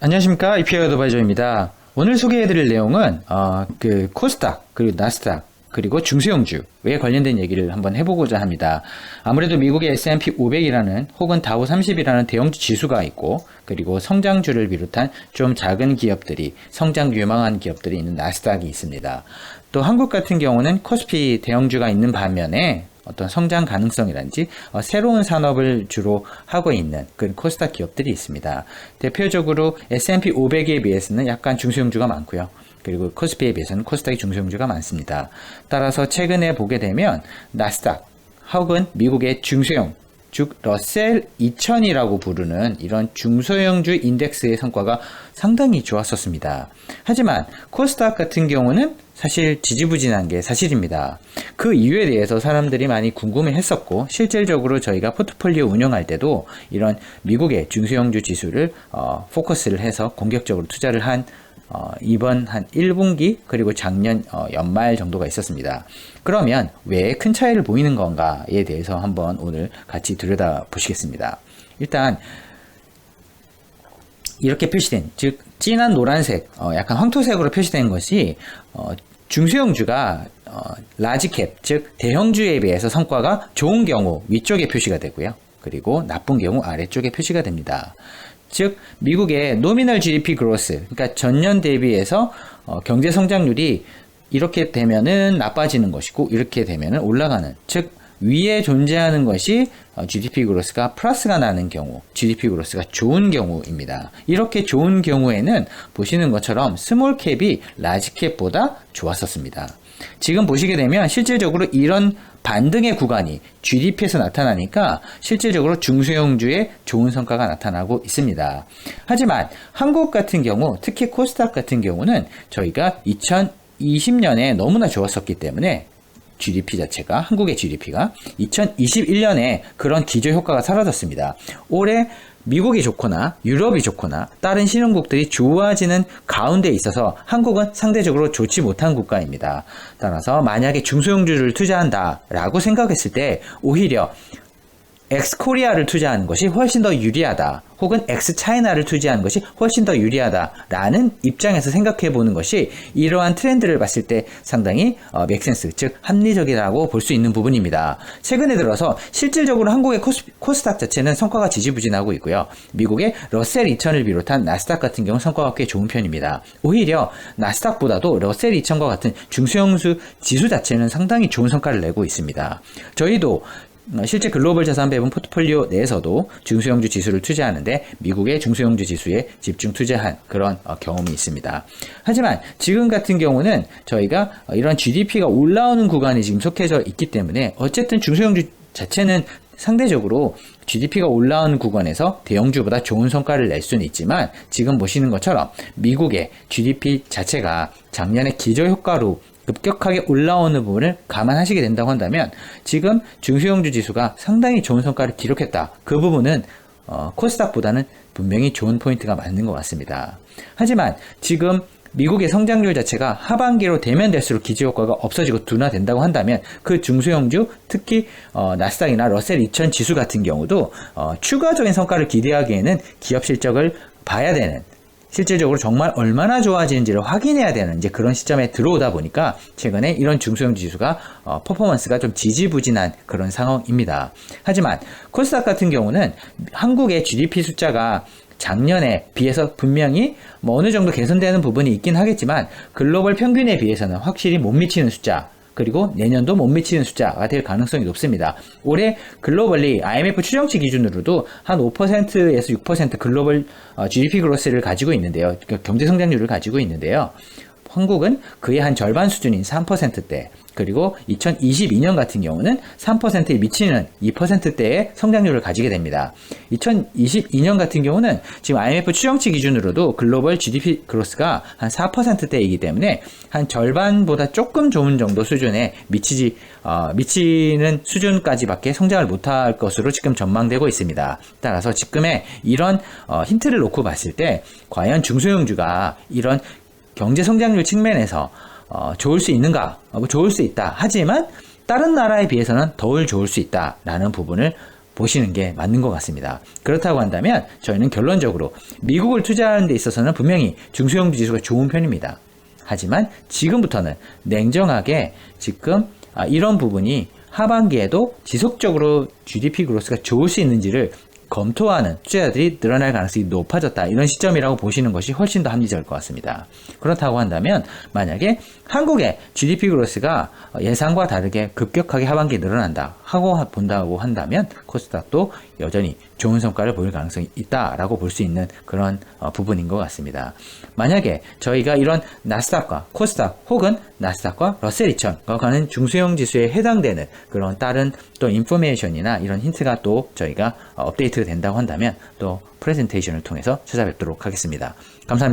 안녕하십니까 이피아 어드바이저입니다. 오늘 소개해드릴 내용은 어, 그 코스닥 그리고 나스닥 그리고 중소형주에 관련된 얘기를 한번 해보고자 합니다. 아무래도 미국의 S&P 500이라는 혹은 다우 30이라는 대형주 지수가 있고 그리고 성장주를 비롯한 좀 작은 기업들이 성장 유망한 기업들이 있는 나스닥이 있습니다. 또 한국 같은 경우는 코스피 대형주가 있는 반면에 어떤 성장 가능성이란지 어, 새로운 산업을 주로 하고 있는 그 코스닥 기업들이 있습니다. 대표적으로 S&P 500에 비해서는 약간 중소형주가 많고요. 그리고 코스피에 비해서는 코스닥이 중소형주가 많습니다. 따라서 최근에 보게 되면 나스닥 혹은 미국의 중소형 즉 러셀 2000이라고 부르는 이런 중소형주 인덱스의 성과가 상당히 좋았었습니다. 하지만 코스닥 같은 경우는 사실 지지부진한 게 사실입니다. 그 이유에 대해서 사람들이 많이 궁금해 했었고, 실질적으로 저희가 포트폴리오 운영할 때도 이런 미국의 중소형주 지수를 어, 포커스를 해서 공격적으로 투자를 한 어, 이번 한 1분기 그리고 작년 어, 연말 정도가 있었습니다. 그러면 왜 큰 차이를 보이는 건가에 대해서 한번 오늘 같이 들여다 보시겠습니다. 일단 이렇게 표시된 즉 진한 노란색 어, 약간 황토색으로 표시된 것이 어, 중소형주가 어, 라지캡 즉 대형주에 비해서 성과가 좋은 경우 위쪽에 표시가 되고요. 그리고 나쁜 경우 아래쪽에 표시가 됩니다. 즉 미국의 노미널 GDP 그로스 그러니까 전년 대비해서 어, 경제 성장률이 이렇게 되면은 나빠지는 것이고 이렇게 되면은 올라가는 즉 위에 존재하는 것이 GDP 그로스가 플러스가 나는 경우, GDP 그로스가 좋은 경우입니다. 이렇게 좋은 경우에는 보시는 것처럼 스몰 캡이 라지 캡보다 좋았었습니다. 지금 보시게 되면 실질적으로 이런 반등의 구간이 GDP에서 나타나니까 실질적으로 중소형주의 좋은 성과가 나타나고 있습니다. 하지만 한국 같은 경우, 특히 코스닥 같은 경우는 저희가 2020년에 너무나 좋았었기 때문에 GDP 자체가 한국의 GDP가 2021년에 그런 기저 효과가 사라졌습니다. 올해 미국이 좋거나 유럽이 좋거나 다른 신흥국들이 좋아지는 가운데 있어서 한국은 상대적으로 좋지 못한 국가입니다. 따라서 만약에 중소형주를 투자한다라고 생각했을 때 오히려 엑스코리아를 투자하는 것이 훨씬 더 유리하다. 혹은 엑스차이나를 투자하는 것이 훨씬 더 유리하다라는 입장에서 생각해 보는 것이 이러한 트렌드를 봤을 때 상당히 어, 맥센스, 즉 합리적이라고 볼 수 있는 부분입니다. 최근에 들어서 실질적으로 한국의 코스, 코스닥 자체는 성과가 지지부진하고 있고요. 미국의 러셀 2000을 비롯한 나스닥 같은 경우 성과가 꽤 좋은 편입니다. 오히려 나스닥보다도 러셀 2000과 같은 중소형수 지수 자체는 상당히 좋은 성과를 내고 있습니다. 저희도 어, 실제 글로벌 자산 배분 포트폴리오 내에서도 중소형주 지수를 투자하는데 미국의 중소형주 지수에 집중 투자한 그런 어, 경험이 있습니다. 하지만 지금 같은 경우는 저희가 어, 이런 GDP가 올라오는 구간이 지금 속해져 있기 때문에 어쨌든 중소형주 자체는 상대적으로 GDP가 올라오는 구간에서 대형주보다 좋은 성과를 낼 수는 있지만 지금 보시는 것처럼 미국의 GDP 자체가 작년에 기저효과로 급격하게 올라오는 부분을 감안하시게 된다고 한다면 지금 중소형주 지수가 상당히 좋은 성과를 기록했다. 그 부분은 어, 코스닥보다는 분명히 좋은 포인트가 맞는 것 같습니다. 하지만 지금 미국의 성장률 자체가 하반기로 되면 될수록 기저효과가 없어지고 둔화된다고 한다면 그 중소형주 특히 어, 나스닥이나 러셀 2000 지수 같은 경우도 어, 추가적인 성과를 기대하기에는 기업 실적을 봐야 되는 실질적으로 정말 얼마나 좋아지는지를 확인해야 되는 이제 그런 시점에 들어오다 보니까 최근에 이런 중소형 지수가 어, 퍼포먼스가 좀 지지부진한 그런 상황입니다. 하지만 코스닥 같은 경우는 한국의 GDP 숫자가 작년에 비해서 분명히 뭐 어느 정도 개선되는 부분이 있긴 하겠지만 글로벌 평균에 비해서는 확실히 못 미치는 숫자 그리고 내년도 못 미치는 숫자가 될 가능성이 높습니다. 올해 글로벌리 IMF 추정치 기준으로도 한 5%에서 6% 글로벌 GDP 어, 그로스를 가지고 있는데요. 경제 성장률을 가지고 있는데요. 한국은 그의 한 절반 수준인 3%대, 그리고 2022년 같은 경우는 3%에 미치는 2%대의 성장률을 가지게 됩니다. 2022년 같은 경우는 지금 IMF 추정치 기준으로도 글로벌 GDP 그로스가 한 4%대이기 때문에 한 절반보다 조금 좋은 정도 수준에 미치지 어, 미치는 수준까지밖에 성장을 못할 것으로 지금 전망되고 있습니다. 따라서 지금의 이런 어, 힌트를 놓고 봤을 때 과연 중소형주가 이런 경제 성장률 측면에서 어, 좋을 수 있는가? 어, 뭐 좋을 수 있다. 하지만 다른 나라에 비해서는 덜 좋을 수 있다라는 부분을 보시는 게 맞는 것 같습니다. 그렇다고 한다면 저희는 결론적으로 미국을 투자하는 데 있어서는 분명히 중소형 지수가 좋은 편입니다. 하지만 지금부터는 냉정하게 지금 아, 이런 부분이 하반기에도 지속적으로 GDP 그로스가 좋을 수 있는지를 검토하는 투자자들이 늘어날 가능성이 높아졌다. 이런 시점이라고 보시는 것이 훨씬 더 합리적일 것 같습니다. 그렇다고 한다면 만약에 한국의 GDP 그로스가 예상과 다르게 급격하게 하반기에 늘어난다 하고 본다고 한다면 코스닥도 여전히 좋은 성과를 보일 가능성이 있다라고 볼 수 있는 그런 어, 부분인 것 같습니다. 만약에 저희가 이런 나스닥과 코스닥 혹은 나스닥과 러셀 2000과 가는 중소형 지수에 해당되는 그런 다른 또 인포메이션이나 이런 힌트가 또 저희가 어, 업데이 트가 된다고 한다면 또 프레젠테이션을 통해서 찾아뵙도록 하겠습니다. 감사합니다.